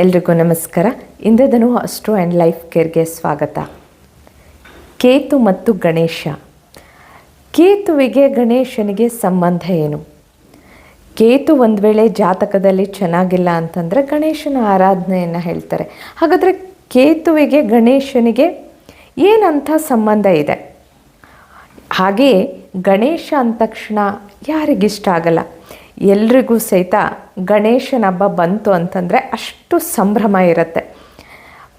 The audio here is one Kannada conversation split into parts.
ಎಲ್ರಿಗೂ ನಮಸ್ಕಾರ. ಇಂದ್ರಧನು ಅಸ್ಟ್ರೋ ಆ್ಯಂಡ್ ಲೈಫ್ ಕೇರ್ಗೆ ಸ್ವಾಗತ. ಕೇತು ಮತ್ತು ಗಣೇಶ. ಕೇತುವಿಗೆ ಗಣೇಶನಿಗೆ ಸಂಬಂಧ ಏನು? ಕೇತು ಒಂದು ವೇಳೆ ಜಾತಕದಲ್ಲಿ ಚೆನ್ನಾಗಿಲ್ಲ ಅಂತಂದರೆ ಗಣೇಶನ ಆರಾಧನೆಯನ್ನು ಹೇಳ್ತಾರೆ. ಹಾಗಾದರೆ ಕೇತುವಿಗೆ ಗಣೇಶನಿಗೆ ಏನಂಥ ಸಂಬಂಧ ಇದೆ? ಹಾಗೆಯೇ ಗಣೇಶ ಅಂದ ತಕ್ಷಣ ಯಾರಿಗಿಷ್ಟ ಆಗಲ್ಲ. ಎಲ್ರಿಗೂ ಸಹಿತ ಗಣೇಶನ ಹಬ್ಬ ಬಂತು ಅಂತಂದರೆ ಅಷ್ಟು ಸಂಭ್ರಮ ಇರುತ್ತೆ.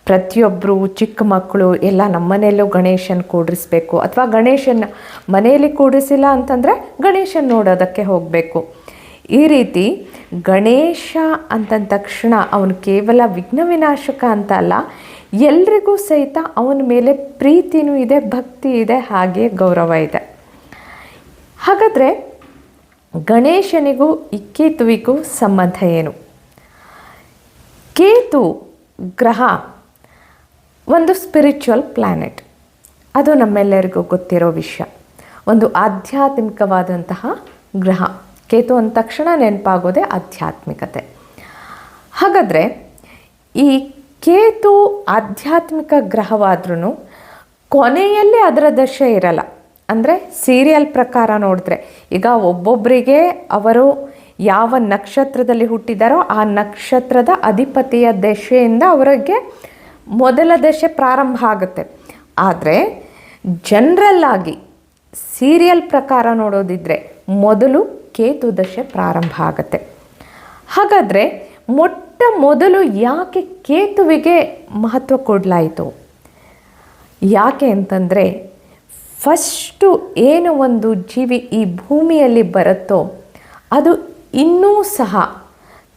ಪ್ರತಿಯೊಬ್ಬರು ಚಿಕ್ಕ ಮಕ್ಕಳು ಎಲ್ಲ ನಮ್ಮನೆಯಲ್ಲೂ ಗಣೇಶನ ಕೂಡಿಸ್ಬೇಕು ಅಥವಾ ಗಣೇಶನ ಮನೆಯಲ್ಲಿ ಕೂಡಿಸಿಲ್ಲ ಅಂತಂದರೆ ಗಣೇಶನ ನೋಡೋದಕ್ಕೆ ಹೋಗಬೇಕು. ಈ ರೀತಿ ಗಣೇಶ ಅಂತಂದ ತಕ್ಷಣ ಅವನು ಕೇವಲ ವಿಘ್ನ ವಿನಾಶಕ ಅಂತ ಅಲ್ಲ, ಎಲ್ರಿಗೂ ಸಹಿತ ಅವನ ಮೇಲೆ ಪ್ರೀತಿನೂ ಇದೆ, ಭಕ್ತಿ ಇದೆ, ಹಾಗೆ ಗೌರವ ಇದೆ. ಹಾಗಾದರೆ ಗಣೇಶನಿಗೂ ಇಕ್ಕೇತುವಿಗೂ ಕೇತುವಿಗೂ ಸಂಬಂಧ ಏನು? ಕೇತು ಗ್ರಹ ಒಂದು ಸ್ಪಿರಿಚುವಲ್ ಪ್ಲ್ಯಾನೆಟ್ ಅದು ನಮ್ಮೆಲ್ಲರಿಗೂ ಗೊತ್ತಿರೋ ವಿಷಯ. ಒಂದು ಆಧ್ಯಾತ್ಮಿಕವಾದಂತಹ ಗ್ರಹ. ಕೇತು ಅಂದ ತಕ್ಷಣ ನೆನಪಾಗೋದೆ ಆಧ್ಯಾತ್ಮಿಕತೆ. ಹಾಗಾದರೆ ಈ ಕೇತು ಆಧ್ಯಾತ್ಮಿಕ ಗ್ರಹವಾದ್ರೂ ಕೊನೆಯಲ್ಲಿ ಅದರ ದಶೆ ಇರಲ್ಲ. ಅಂದರೆ ಸೀರಿಯಲ್ ಪ್ರಕಾರ ನೋಡಿದ್ರೆ, ಈಗ ಒಬ್ಬೊಬ್ಬರಿಗೆ ಅವರು ಯಾವ ನಕ್ಷತ್ರದಲ್ಲಿ ಹುಟ್ಟಿದಾರೋ ಆ ನಕ್ಷತ್ರದ ಅಧಿಪತಿಯ ದಶೆಯಿಂದ ಅವರಿಗೆ ಮೊದಲ ದಶೆ ಪ್ರಾರಂಭ ಆಗುತ್ತೆ. ಆದರೆ ಜನರಲ್ ಆಗಿ ಸೀರಿಯಲ್ ಪ್ರಕಾರ ನೋಡೋದಿದ್ರೆ ಮೊದಲು ಕೇತು ದಶೆ ಪ್ರಾರಂಭ ಆಗುತ್ತೆ. ಹಾಗಾದರೆ ಮೊಟ್ಟ ಮೊದಲು ಯಾಕೆ ಕೇತುವಿಗೆ ಮಹತ್ವ ಕೊಡಲಾಯಿತು? ಯಾಕೆ ಅಂತಂದರೆ ಫಸ್ಟು ಏನು ಒಂದು ಜೀವಿ ಈ ಭೂಮಿಯಲ್ಲಿ ಬರುತ್ತೋ, ಅದು ಇನ್ನೂ ಸಹ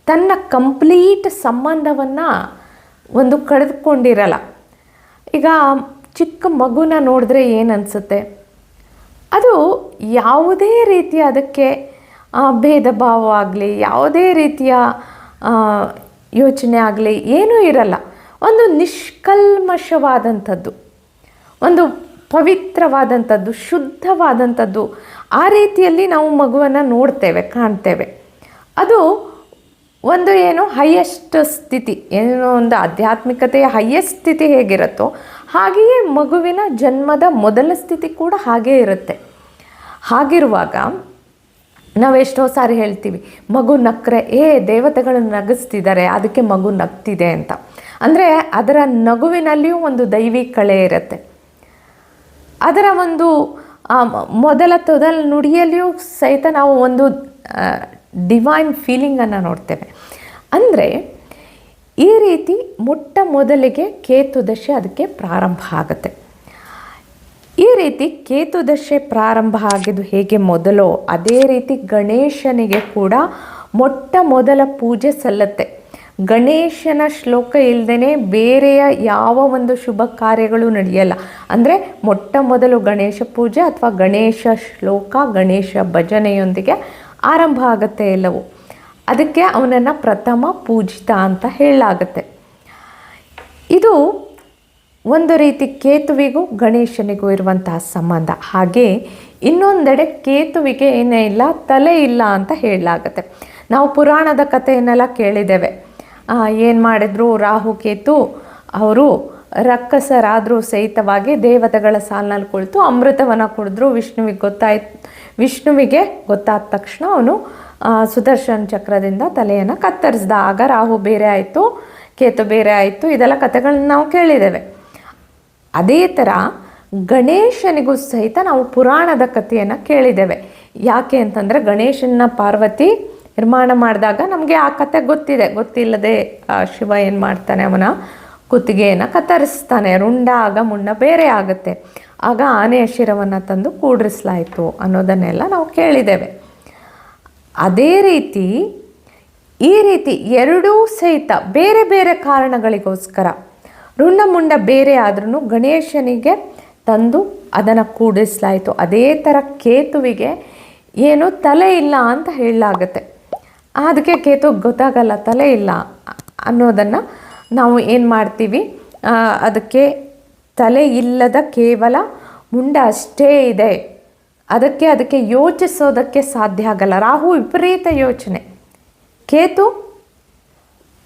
ತನ್ನ ಕಂಪ್ಲೀಟ್ ಸಂಬಂಧವನ್ನು ಒಂದು ಕಳೆದುಕೊಂಡಿರಲ್ಲ. ಈಗ ಚಿಕ್ಕ ಮಗುನ ನೋಡಿದ್ರೆ ಏನು ಅನಿಸುತ್ತೆ ಅದು ಯಾವುದೇ ರೀತಿಯ ಅದಕ್ಕೆ ಭೇದ ಭಾವ ಆಗಲಿ, ಯಾವುದೇ ರೀತಿಯ ಯೋಚನೆ ಆಗಲಿ ಏನೂ ಇರಲ್ಲ. ಒಂದು ನಿಷ್ಕಲ್ಮಶವಾದಂಥದ್ದು. ಒಂದು ಪವಿತ್ರವಾದಂಥದ್ದು, ಶುದ್ಧವಾದಂಥದ್ದು, ಆ ರೀತಿಯಲ್ಲಿ ನಾವು ಮಗುವನ್ನು ನೋಡ್ತೇವೆ, ಕಾಣ್ತೇವೆ. ಅದು ಒಂದು ಏನು ಹೈಯೆಸ್ಟ್ ಸ್ಥಿತಿ, ಏನೋ ಒಂದು ಆಧ್ಯಾತ್ಮಿಕತೆಯ ಹೈಯೆಸ್ಟ್ ಸ್ಥಿತಿ ಹೇಗಿರುತ್ತೋ ಹಾಗೆಯೇ ಮಗುವಿನ ಜನ್ಮದ ಮೊದಲ ಸ್ಥಿತಿ ಕೂಡ ಹಾಗೇ ಇರುತ್ತೆ. ಹಾಗಿರುವಾಗ ನಾವೆಷ್ಟೋ ಸಾರಿ ಹೇಳ್ತೀವಿ, ಮಗು ನಕ್ಕರೆ ಏ ದೇವತೆಗಳು ನಗಿಸ್ತಿದ್ದಾರೆ, ಅದಕ್ಕೆ ಮಗು ನಗ್ತಿದೆ ಅಂತ. ಅಂದರೆ ಅದರ ನಗುವಿನಲ್ಲಿಯೂ ಒಂದು ದೈವಿ ಕಳೆ ಇರುತ್ತೆ. ಅದರ ಒಂದು ಮೊದಲ ತೊದಲ ನುಡಿಯಲ್ಲಿಯೂ ಸಹಿತ ನಾವು ಒಂದು ಡಿವೈನ್ ಫೀಲಿಂಗನ್ನು ನೋಡ್ತೇವೆ. ಅಂದರೆ, ಈ ರೀತಿ ಮೊಟ್ಟ ಮೊದಲಿಗೆ ಕೇತುದಶೆ ಅದಕ್ಕೆ ಪ್ರಾರಂಭ ಆಗುತ್ತೆ. ಈ ರೀತಿ ಕೇತುದಶೆ ಪ್ರಾರಂಭ ಆಗಿದ್ದು ಹೇಗೆ ಮೊದಲೋ, ಅದೇ ರೀತಿ ಗಣೇಶನಿಗೆ ಕೂಡ ಮೊಟ್ಟ ಮೊದಲ ಪೂಜೆ ಸಲ್ಲತ್ತೆ. ಗಣೇಶನ ಶ್ಲೋಕ ಇಲ್ಲದೇ ಬೇರೆಯ ಯಾವ ಒಂದು ಶುಭ ಕಾರ್ಯಗಳು ನಡೆಯಲ್ಲ. ಅಂದರೆ ಮೊಟ್ಟ ಮೊದಲು ಗಣೇಶ ಪೂಜೆ ಅಥವಾ ಗಣೇಶ ಶ್ಲೋಕ, ಗಣೇಶ ಭಜನೆಯೊಂದಿಗೆ ಆರಂಭ ಆಗುತ್ತೆ ಎಲ್ಲವೂ. ಅದಕ್ಕೆ ಅವನನ್ನು ಪ್ರಥಮ ಪೂಜಿತ ಅಂತ ಹೇಳಲಾಗತ್ತೆ. ಇದು ಒಂದು ರೀತಿ ಕೇತುವಿಗೂ ಗಣೇಶನಿಗೂ ಇರುವಂತಹ ಸಂಬಂಧ. ಹಾಗೆ ಇನ್ನೊಂದೆಡೆ ಕೇತುವಿಗೆ ಏನೇ ಇಲ್ಲ, ತಲೆ ಇಲ್ಲ ಅಂತ ಹೇಳಲಾಗತ್ತೆ. ನಾವು ಪುರಾಣದ ಕಥೆಯನ್ನೆಲ್ಲ ಕೇಳಿದ್ದೇವೆ. ಏನು ಮಾಡಿದ್ರು? ರಾಹು, ಕೇತು ಅವರು ರಕ್ಕಸರಾದರೂ ಸಹಿತವಾಗಿ ದೇವತೆಗಳ ಸಾಲಿನಲ್ಲಿ ಕುಳಿತು ಅಮೃತವನ್ನು ಕುಡಿದ್ರು. ವಿಷ್ಣುವಿಗೆ ಗೊತ್ತಾಯ್ತು ವಿಷ್ಣುವಿಗೆ ಗೊತ್ತಾದ ತಕ್ಷಣ ಅವನು ಸುದರ್ಶನ ಚಕ್ರದಿಂದ ತಲೆಯನ್ನು ಕತ್ತರಿಸ್ದ. ಆಗ ರಾಹು, ಬೇರೆ ಆಯಿತು, ಕೇತು ಬೇರೆ ಆಯಿತು, ಇದೆಲ್ಲ ಕಥೆಗಳನ್ನ ನಾವು ಕೇಳಿದ್ದೇವೆ. ಅದೇ ಥರ ಗಣೇಶನಿಗೂ ಸಹಿತ ನಾವು ಪುರಾಣದ ಕಥೆಯನ್ನು ಕೇಳಿದ್ದೇವೆ. ಯಾಕೆ ಅಂತಂದರೆ ಗಣೇಶನ ಪಾರ್ವತಿ ನಿರ್ಮಾಣ ಮಾಡಿದಾಗ ನಮಗೆ ಆ ಕತೆ ಗೊತ್ತಿದೆ. ಗೊತ್ತಿಲ್ಲದೆ ಶಿವ ಏನು ಮಾಡ್ತಾನೆ ಅವನ ಕುತ್ತಿಗೆಯನ್ನು ಕತ್ತರಿಸ್ತಾನೆ. ರುಂಡ ಆಗ ಮುಣ್ಣ ಬೇರೆ ಆಗುತ್ತೆ. ಆಗ ಆನೆಯ ಶಿರವನ್ನು ತಂದು ಕೂಡ್ರಿಸಲಾಯಿತು ಅನ್ನೋದನ್ನೆಲ್ಲ ನಾವು ಕೇಳಿದ್ದೇವೆ. ಅದೇ ರೀತಿ, ಈ ರೀತಿ ಎರಡೂ ಸಹಿತ ಬೇರೆ ಬೇರೆ ಕಾರಣಗಳಿಗೋಸ್ಕರ, ರುಂಡ ಮುಂಡ ಬೇರೆ ಆದ್ರೂ ಗಣೇಶನಿಗೆ ತಂದು ಅದನ್ನು ಕೂಡಿಸ್ಲಾಯಿತು ಅದೇ ಥರ ಕೇತುವಿಗೆ ಏನು ತಲೆ ಇಲ್ಲ ಅಂತ ಹೇಳಲಾಗತ್ತೆ. ಅದಕ್ಕೆ ಕೇತು ಗೊತ್ತಾಗಲ್ಲ, ತಲೆ ಇಲ್ಲ ಅನ್ನೋದನ್ನು ನಾವು ಏನು ಮಾಡ್ತೀವಿ? ಅದಕ್ಕೆ ತಲೆ ಇಲ್ಲದ ಕೇವಲ ಮುಂಡ ಅಷ್ಟೇ ಇದೆ. ಅದಕ್ಕೆ ಅದಕ್ಕೆ ಯೋಚಿಸೋದಕ್ಕೆ ಸಾಧ್ಯ ಆಗಲ್ಲ. ರಾಹು ವಿಪರೀತ ಯೋಚನೆ. ಕೇತು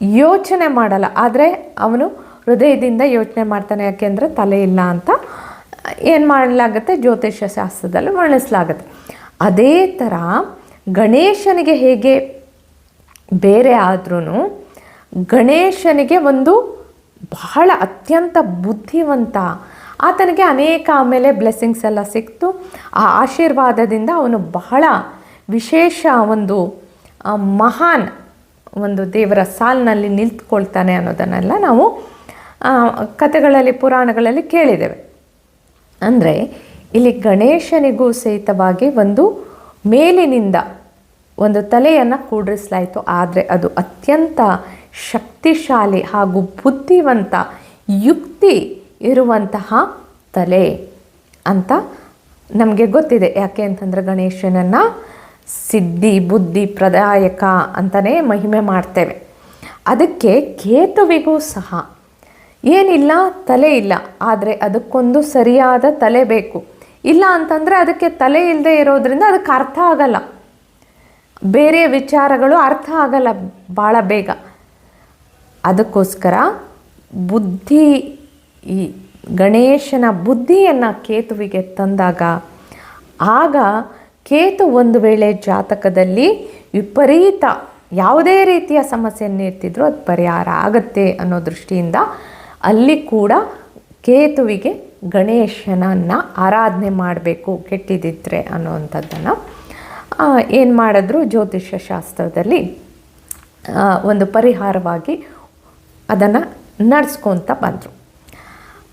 ಯೋಚನೆ ಮಾಡಲ್ಲ, ಆದರೆ ಅವನು ಹೃದಯದಿಂದ ಯೋಚನೆ ಮಾಡ್ತಾನೆ ಯಾಕೆಂದರೆ ತಲೆ ಇಲ್ಲ ಅಂತ. ಏನು ಮಾಡಲಾಗುತ್ತೆ? ಜ್ಯೋತಿಷ್ಯ ಶಾಸ್ತ್ರದಲ್ಲಿ ವರ್ಣಿಸಲಾಗುತ್ತೆ. ಅದೇ ಥರ ಗಣೇಶನಿಗೆ ಹೇಗೆ ಬೇರೆ ಆದ್ರೂ ಗಣೇಶನಿಗೆ ಒಂದು ಬಹಳ ಅತ್ಯಂತ ಬುದ್ಧಿವಂತ, ಆತನಿಗೆ ಅನೇಕ ಆಮೇಲೆ ಬ್ಲೆಸ್ಸಿಂಗ್ಸ್ ಎಲ್ಲ ಸಿಕ್ತು. ಆ ಆಶೀರ್ವಾದದಿಂದ ಅವನು ಬಹಳ ವಿಶೇಷ ಒಂದು ಮಹಾನ್ ಒಂದು ದೇವರ ಸಾಲಿನಲ್ಲಿ ನಿಂತ್ಕೊಳ್ತಾನೆ ಅನ್ನೋದನ್ನೆಲ್ಲ ನಾವು ಕಥೆಗಳಲ್ಲಿ, ಪುರಾಣಗಳಲ್ಲಿ ಕೇಳಿದ್ದೇವೆ. ಅಂದರೆ ಇಲ್ಲಿ ಗಣೇಶನಿಗೂ ಸಹಿತವಾಗಿ ಒಂದು ಮೇಲಿನಿಂದ ಒಂದು ತಲೆಯನ್ನು ಕೂಡಿಸಲಾಯಿತು ಆದರೆ ಅದು ಅತ್ಯಂತ ಶಕ್ತಿಶಾಲಿ ಹಾಗೂ ಬುದ್ಧಿವಂತ ಯುಕ್ತಿ ಇರುವಂತಹ ತಲೆ ಅಂತ ನಮಗೆ ಗೊತ್ತಿದೆ. ಯಾಕೆ ಅಂತಂದರೆ ಗಣೇಶನನ್ನು ಸಿದ್ಧಿ, ಬುದ್ಧಿ, ಪ್ರದಾಯಕ ಅಂತಲೇ ಮಹಿಮೆ ಮಾಡ್ತೇವೆ. ಅದಕ್ಕೆ ಕೇತುವಿಗೂ ಸಹ ಏನಿಲ್ಲ, ತಲೆ ಇಲ್ಲ. ಆದರೆ ಅದಕ್ಕೊಂದು ಸರಿಯಾದ ತಲೆ ಬೇಕು. ಇಲ್ಲ ಅಂತಂದರೆ ಅದಕ್ಕೆ ತಲೆ ಇಲ್ಲದೆ ಇರೋದ್ರಿಂದ ಅದಕ್ಕೆ ಅರ್ಥ ಆಗಲ್ಲ. ಬೇರೆ ವಿಚಾರಗಳು ಅರ್ಥ ಆಗಲ್ಲ ಭಾಳ ಬೇಗ. ಅದಕ್ಕೋಸ್ಕರ ಬುದ್ಧಿ ಈ ಗಣೇಶನ ಬುದ್ಧಿಯನ್ನು ಕೇತುವಿಗೆ ತಂದಾಗ, ಆಗ ಕೇತು ಒಂದು ವೇಳೆ ಜಾತಕದಲ್ಲಿ ವಿಪರೀತ ಯಾವುದೇ ರೀತಿಯ ಸಮಸ್ಯೆಯನ್ನು ಇರ್ತಿದ್ರೂ ಅದು ಪರಿಹಾರ ಆಗತ್ತೆ ಅನ್ನೋ ದೃಷ್ಟಿಯಿಂದ ಅಲ್ಲಿ ಕೂಡ ಕೇತುವಿಗೆ ಗಣೇಶನನ್ನು ಆರಾಧನೆ ಮಾಡಬೇಕು ಕೆಟ್ಟಿದ್ದಿದ್ರೆ ಅನ್ನೋವಂಥದ್ದನ್ನು. ಏನು ಮಾಡಿದ್ರು ಜ್ಯೋತಿಷ್ಯ ಶಾಸ್ತ್ರದಲ್ಲಿ ಒಂದು ಪರಿಹಾರವಾಗಿ ಅದನ್ನು ನಡೆಸ್ಕೊತ ಬಂದರು.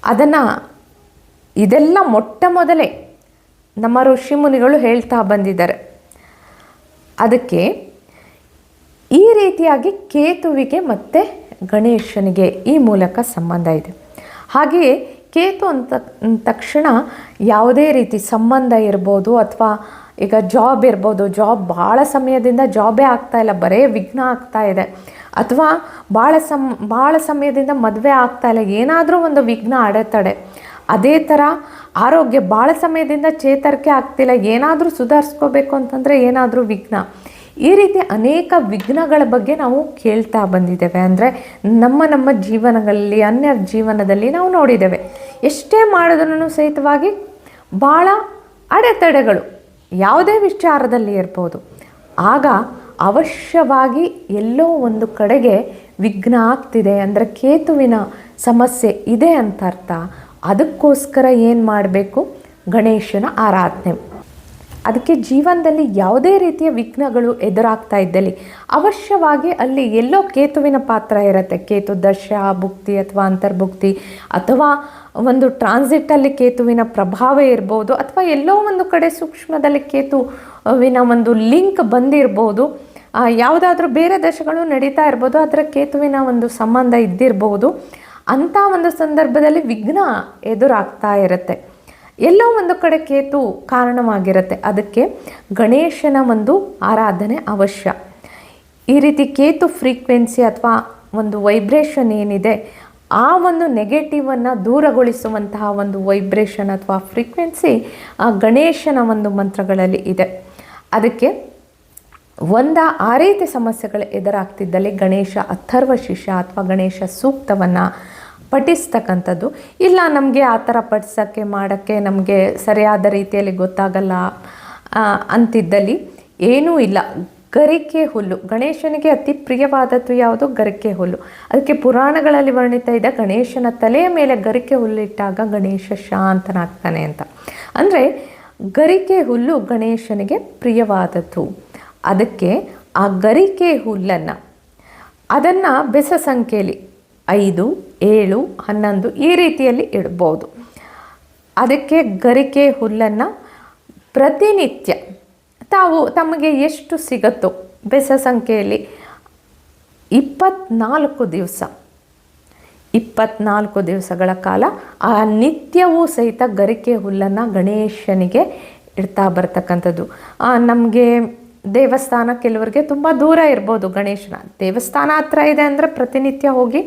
ಅದನ್ನು ಇದೆಲ್ಲ ಮೊಟ್ಟ ಮೊದಲೇ ನಮ್ಮ ಋಷಿಮುನಿಗಳು ಹೇಳ್ತಾ ಬಂದಿದ್ದಾರೆ. ಅದಕ್ಕೆ ಈ ರೀತಿಯಾಗಿ ಕೇತುವಿಗೆ ಮತ್ತು ಗಣೇಶನಿಗೆ ಈ ಮೂಲಕ ಸಂಬಂಧ ಇದೆ. ಹಾಗೆಯೇ ಕೇತು ಅಂತ ತಕ್ಷಣ ಯಾವುದೇ ರೀತಿ ಸಂಬಂಧ ಇರ್ಬೋದು ಅಥವಾ ಈಗ ಜಾಬ್ ಇರ್ಬೋದು ಜಾಬ್ ಭಾಳ ಸಮಯದಿಂದ ಜಾಬೇ ಆಗ್ತಾ ಇಲ್ಲ, ಬರೇ ವಿಘ್ನ ಆಗ್ತಾ ಇದೆ. ಅಥವಾ ಭಾಳ ಸಮ್, ಭಾಳ ಸಮಯದಿಂದ ಮದುವೆ ಆಗ್ತಾ ಇಲ್ಲ, ಏನಾದರೂ ಒಂದು ವಿಘ್ನ ಅಡೆತಡೆ. ಅದೇ ಥರ ಆರೋಗ್ಯ ಭಾಳ ಸಮಯದಿಂದ ಚೇತರಿಕೆ ಆಗ್ತಿಲ್ಲ, ಏನಾದರೂ ಸುಧಾರಿಸ್ಕೋಬೇಕು ಅಂತಂದರೆ ಏನಾದರೂ ವಿಘ್ನ. ಈ ರೀತಿ ಅನೇಕ ವಿಘ್ನಗಳ ಬಗ್ಗೆ ನಾವು ಕೇಳ್ತಾ ಬಂದಿದ್ದೇವೆ. ಅಂದರೆ ನಮ್ಮ ನಮ್ಮ ಜೀವನಗಳಲ್ಲಿ ಅನ್ಯ ಜೀವನದಲ್ಲಿ ನಾವು ನೋಡಿದ್ದೇವೆ. ಎಷ್ಟೇ ಮಾಡಿದ್ರೂ ಸಹಿತವಾಗಿ ಭಾಳ ಅಡೆತಡೆಗಳು. ಯಾವುದೇ ವಿಚಾರದಲ್ಲಿ ಇರ್ಬೋದು. ಆಗ ಅವಶ್ಯವಾಗಿ ಎಲ್ಲೋ ಒಂದು ಕಡೆಗೆ ವಿಘ್ನ ಆಗ್ತಿದೆ ಅಂದರೆ ಕೇತುವಿನ ಸಮಸ್ಯೆ ಇದೆ ಅಂತ ಅರ್ಥ. ಅದಕ್ಕೋಸ್ಕರ ಏನು ಮಾಡಬೇಕು? ಗಣೇಶನ ಆರಾಧನೆ. ಅದಕ್ಕೆ ಜೀವನದಲ್ಲಿ ಯಾವುದೇ ರೀತಿಯ ವಿಘ್ನಗಳು ಎದುರಾಗ್ತಾ ಇದ್ದಲ್ಲಿ ಅವಶ್ಯವಾಗಿ ಅಲ್ಲಿ ಎಲ್ಲೋ ಕೇತುವಿನ ಪಾತ್ರ ಇರುತ್ತೆ. ಕೇತು ದಶ ಭುಕ್ತಿ ಅಥವಾ ಅಂತರ್ಭುಕ್ತಿ ಅಥವಾ ಒಂದು ಟ್ರಾನ್ಸಿಟಲ್ಲಿ ಕೇತುವಿನ ಪ್ರಭಾವ ಇರ್ಬೋದು ಅಥವಾ ಎಲ್ಲೋ ಒಂದು ಕಡೆ ಸೂಕ್ಷ್ಮದಲ್ಲಿ ಕೇತುವಿನ ಒಂದು ಲಿಂಕ್ ಬಂದಿರ್ಬೋದು. ಯಾವುದಾದ್ರೂ ಬೇರೆ ದಶಗಳು ನಡೀತಾ ಇರ್ಬೋದು, ಅದರ ಕೇತುವಿನ ಒಂದು ಸಂಬಂಧ ಇದ್ದಿರಬಹುದು ಅಂಥ ಒಂದು ಸಂದರ್ಭದಲ್ಲಿ ವಿಘ್ನ ಎದುರಾಗ್ತಾ ಇರುತ್ತೆ. ಎಲ್ಲೋ ಒಂದು ಕಡೆ ಕೇತು ಕಾರಣವಾಗಿರುತ್ತೆ. ಅದಕ್ಕೆ ಗಣೇಶನ ಒಂದು ಆರಾಧನೆ ಅವಶ್ಯ. ಈ ರೀತಿ ಕೇತು ಫ್ರೀಕ್ವೆನ್ಸಿ ಅಥವಾ ಒಂದು ವೈಬ್ರೇಷನ್ ಏನಿದೆ, ಆ ಒಂದು ನೆಗೆಟಿವನ್ನು ದೂರಗೊಳಿಸುವಂತಹ ಒಂದು ವೈಬ್ರೇಷನ್ ಅಥವಾ ಫ್ರೀಕ್ವೆನ್ಸಿ ಆ ಗಣೇಶನ ಒಂದು ಮಂತ್ರಗಳಲ್ಲಿ ಇದೆ. ಅದಕ್ಕೆ ಒಂದ ಆ ರೀತಿ ಸಮಸ್ಯೆಗಳು ಎದುರಾಗ್ತಿದ್ದಲ್ಲಿ ಗಣೇಶ ಅಥರ್ವ ಶಿಷ್ಯ ಅಥವಾ ಗಣೇಶ ಸೂಕ್ತವನ್ನು ಪಠಿಸ್ತಕ್ಕಂಥದ್ದು. ಇಲ್ಲ, ನಮಗೆ ಆ ಥರ ಪಠಿಸೋಕ್ಕೆ, ಮಾಡೋಕ್ಕೆ ನಮಗೆ ಸರಿಯಾದ ರೀತಿಯಲ್ಲಿ ಗೊತ್ತಾಗಲ್ಲ ಅಂತಿದ್ದಲ್ಲಿ ಏನೂ ಇಲ್ಲ. ಗರಿಕೆ ಹುಲ್ಲು. ಗಣೇಶನಿಗೆ ಅತಿ ಪ್ರಿಯವಾದದ್ದು ಯಾವುದು? ಗರಿಕೆ ಹುಲ್ಲು. ಅದಕ್ಕೆ ಪುರಾಣಗಳಲ್ಲಿ ವರ್ಣಿತ ಇದೆ, ಗಣೇಶನ ತಲೆಯ ಮೇಲೆ ಗರಿಕೆ ಹುಲ್ಲಿಟ್ಟಾಗ ಗಣೇಶ ಶಾಂತನಾಗ್ತಾನೆ ಅಂತ. ಅಂದರೆ ಗರಿಕೆ ಹುಲ್ಲು ಗಣೇಶನಿಗೆ ಪ್ರಿಯವಾದದ್ದು. ಅದಕ್ಕೆ ಆ ಗರಿಕೆ ಹುಲ್ಲನ್ನು, ಅದನ್ನು ಬೆಸ ಸಂಖ್ಯೆಯಲ್ಲಿ ಐದು ಏಳು, ಹನ್ನೊಂದು ಈ ರೀತಿಯಲ್ಲಿ ಇಡ್ಬೋದು. ಅದಕ್ಕೆ ಗರಿಕೆ ಹುಲ್ಲನ್ನು ಪ್ರತಿನಿತ್ಯ ತಾವು ತಮಗೆ ಎಷ್ಟು ಸಿಗುತ್ತೋ, ಬೆಸ ಸಂಖ್ಯೆಯಲ್ಲಿ ಇಪ್ಪತ್ನಾಲ್ಕು ದಿವಸ, ಇಪ್ಪತ್ನಾಲ್ಕು ದಿವಸಗಳ ಕಾಲ ಆ ನಿತ್ಯವೂ ಸಹಿತ ಗರಿಕೆ ಹುಲ್ಲನ್ನು ಗಣೇಶನಿಗೆ ಇಡ್ತಾ ಬರ್ತಕ್ಕಂಥದ್ದು. ನಮಗೆ ದೇವಸ್ಥಾನ ಕೆಲವರಿಗೆ ತುಂಬ ದೂರ ಇರ್ಬೋದು ಗಣೇಶನ. ದೇವಸ್ಥಾನ ಹತ್ರ ಇದೆ ಅಂದರೆ ಪ್ರತಿನಿತ್ಯ ಹೋಗಿ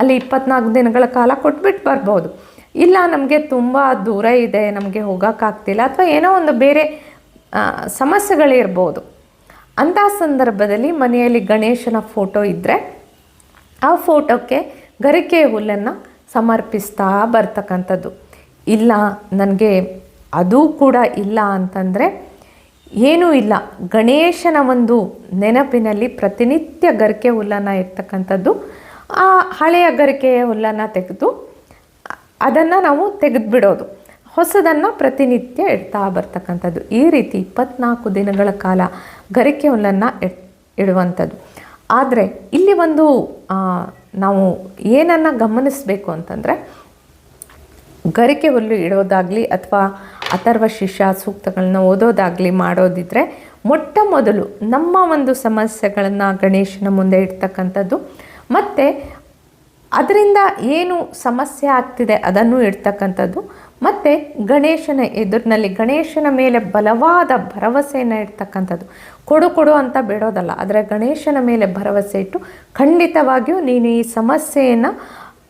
ಅಲ್ಲಿ ಇಪ್ಪತ್ನಾಲ್ಕು ದಿನಗಳ ಕಾಲ ಕೊಟ್ಬಿಟ್ಟು ಬರ್ಬೋದು. ಇಲ್ಲ, ನಮಗೆ ತುಂಬ ದೂರ ಇದೆ, ನಮಗೆ ಹೋಗೋಕ್ಕಾಗ್ತಿಲ್ಲ ಅಥವಾ ಏನೋ ಒಂದು ಬೇರೆ ಸಮಸ್ಯೆಗಳಿರ್ಬೋದು ಅಂಥ ಸಂದರ್ಭದಲ್ಲಿ ಮನೆಯಲ್ಲಿ ಗಣೇಶನ ಫೋಟೋ ಇದ್ದರೆ ಆ ಫೋಟೋಕ್ಕೆ ಗರಿಕೆ ಹುಲ್ಲನ್ನು ಸಮರ್ಪಿಸ್ತಾ ಬರ್ತಕ್ಕಂಥದ್ದು. ಇಲ್ಲ, ನನಗೆ ಅದು ಕೂಡ ಇಲ್ಲ ಅಂತಂದರೆ ಏನೂ ಇಲ್ಲ. ಗಣೇಶನ ಒಂದು ನೆನಪಿನಲ್ಲಿ ಪ್ರತಿನಿತ್ಯ ಗರಿಕೆ ಹುಲ್ಲನ್ನು ಇರ್ತಕ್ಕಂಥದ್ದು ಆ ಹಳೆಯ ಗರಿಕೆಯ ಹುಲ್ಲನ್ನು ತೆಗೆದು ಅದನ್ನು ನಾವು ತೆಗೆದುಬಿಡೋದು. ಹೊಸದನ್ನು ಪ್ರತಿನಿತ್ಯ ಇಡ್ತಾ ಬರ್ತಕ್ಕಂಥದ್ದು. ಈ ರೀತಿ ಇಪ್ಪತ್ನಾಲ್ಕು ದಿನಗಳ ಕಾಲ ಗರಿಕೆ ಹುಲ್ಲನ್ನು ಇಡ್ ಇಡುವಂಥದ್ದು. ಆದರೆ ಇಲ್ಲಿ ಒಂದು ನಾವು ಏನನ್ನು ಗಮನಿಸಬೇಕು ಅಂತಂದರೆ, ಗರಿಕೆ ಹುಲ್ಲು ಇಡೋದಾಗಲಿ ಅಥವಾ ಅಥರ್ವ ಶಿಷ್ಯ ಸೂಕ್ತಗಳನ್ನ ಓದೋದಾಗಲಿ ಮಾಡೋದಿದ್ರೆ ಮೊಟ್ಟ ಮೊದಲು ನಮ್ಮ ಒಂದು ಸಮಸ್ಯೆಗಳನ್ನು ಗಣೇಶನ ಮುಂದೆ ಇಡ್ತಕ್ಕಂಥದ್ದು. ಮತ್ತು ಅದರಿಂದ ಏನು ಸಮಸ್ಯೆ ಆಗ್ತಿದೆ ಅದನ್ನು ಇಡ್ತಕ್ಕಂಥದ್ದು. ಮತ್ತು ಗಣೇಶನ ಎದುರಿನಲ್ಲಿ ಗಣೇಶನ ಮೇಲೆ ಬಲವಾದ ಭರವಸೆಯನ್ನು ಇಡ್ತಕ್ಕಂಥದ್ದು. ಕೊಡು ಕೊಡು ಅಂತ ಬಿಡೋದಲ್ಲ, ಆದರೆ ಗಣೇಶನ ಮೇಲೆ ಭರವಸೆ ಇಟ್ಟು ಖಂಡಿತವಾಗಿಯೂ ನೀನು ಈ ಸಮಸ್ಯೆಯನ್ನು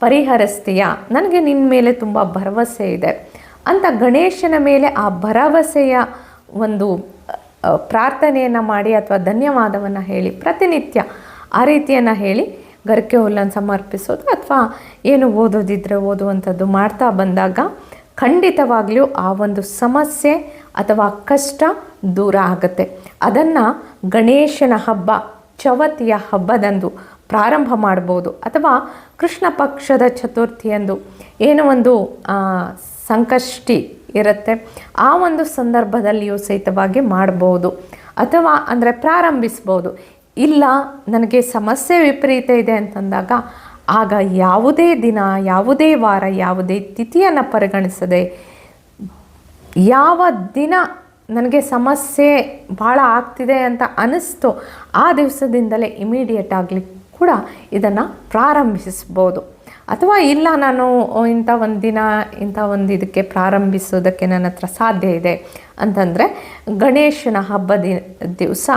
ಪರಿಹರಿಸ್ತೀಯಾ? ನನಗೆ ನಿನ್ನ ಮೇಲೆ ತುಂಬ ಭರವಸೆ ಇದೆ. ಅಂತ ಗಣೇಶನ ಮೇಲೆ ಆ ಭರವಸೆಯ ಒಂದು ಪ್ರಾರ್ಥನೆಯನ್ನು ಮಾಡಿ ಅಥವಾ ಧನ್ಯವಾದವನ್ನು ಹೇಳಿ, ಪ್ರತಿನಿತ್ಯ ಆ ರೀತಿಯನ್ನು ಹೇಳಿ ಗರಿಕೆ ಹುಲ್ಲನ್ನು ಸಮರ್ಪಿಸೋದು ಅಥವಾ ಏನು ಓದೋದಿದ್ರೆ ಓದುವಂಥದ್ದು ಮಾಡ್ತಾ ಬಂದಾಗ ಖಂಡಿತವಾಗಲೂ ಆ ಒಂದು ಸಮಸ್ಯೆ ಅಥವಾ ಕಷ್ಟ ದೂರ ಆಗುತ್ತೆ. ಅದನ್ನು ಗಣೇಶನ ಹಬ್ಬ ಚವತಿಯ ಹಬ್ಬದಂದು ಪ್ರಾರಂಭ ಮಾಡ್ಬೋದು ಅಥವಾ ಕೃಷ್ಣ ಪಕ್ಷದ ಚತುರ್ಥಿಯಂದು ಏನು ಒಂದು ಸಂಕಷ್ಟಿ ಇರುತ್ತೆ. ಆ ಒಂದು ಸಂದರ್ಭದಲ್ಲಿಯೂ ಸಹಿತವಾಗಿ ಮಾಡ್ಬೋದು. ಅಥವಾ ಅಂದರೆ ಪ್ರಾರಂಭಿಸ್ಬೋದು. ಇಲ್ಲ, ನನಗೆ ಸಮಸ್ಯೆ ವಿಪರೀತ ಇದೆ ಅಂತಂದಾಗ, ಆಗ ಯಾವುದೇ ದಿನ, ಯಾವುದೇ ವಾರ, ಯಾವುದೇ ತಿಥಿಯನ್ನು ಪರಿಗಣಿಸದೆ, ಯಾವ ದಿನ ನನಗೆ ಸಮಸ್ಯೆ ಭಾಳ ಆಗ್ತಿದೆ ಅಂತ ಅನ್ನಿಸ್ತು ಆ ದಿವಸದಿಂದಲೇ ಇಮಿಡಿಯೇಟ್ ಆಗಲಿ ಕೂಡ ಇದನ್ನು ಪ್ರಾರಂಭಿಸ್ಬೋದು. ಅಥವಾ ಇಲ್ಲ ನಾನು ಇಂಥ ಒಂದು ದಿನ, ಇಂಥ ಒಂದು ಇದಕ್ಕೆ ಪ್ರಾರಂಭಿಸೋದಕ್ಕೆ ನನ್ನ ಹತ್ರ ಸಾಧ್ಯ ಇದೆ ಅಂತಂದರೆ ಗಣೇಶನ ಹಬ್ಬದ ದಿವಸ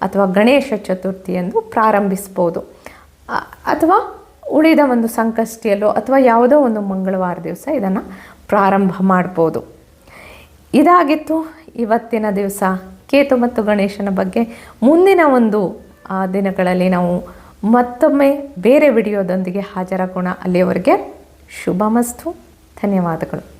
ಅಥವಾ ಗಣೇಶ ಚತುರ್ಥಿಯಂದು ಪ್ರಾರಂಭಿಸ್ಬೋದು. ಅಥವಾ ಉಳಿದ ಒಂದು ಸಂಕಷ್ಟಿಯಲ್ಲೋ ಅಥವಾ ಯಾವುದೋ ಒಂದು ಮಂಗಳವಾರ ದಿವಸ ಇದನ್ನು ಪ್ರಾರಂಭ ಮಾಡ್ಬೋದು. ಇದಾಗಿತ್ತು ಇವತ್ತಿನ ದಿವಸ. ಕೇತು ಮತ್ತು ಗಣೇಶನ ಬಗ್ಗೆ ಮುಂದಿನ ಒಂದು ದಿನಗಳಲ್ಲಿ ನಾವು ಮತ್ತೊಮ್ಮೆ ಬೇರೆ ವಿಡಿಯೋದೊಂದಿಗೆ ಹಾಜರಾಗೋಣ. ಅಲ್ಲಿಯವರೆಗೆ ಶುಭಮಸ್ತು. ಧನ್ಯವಾದಗಳು.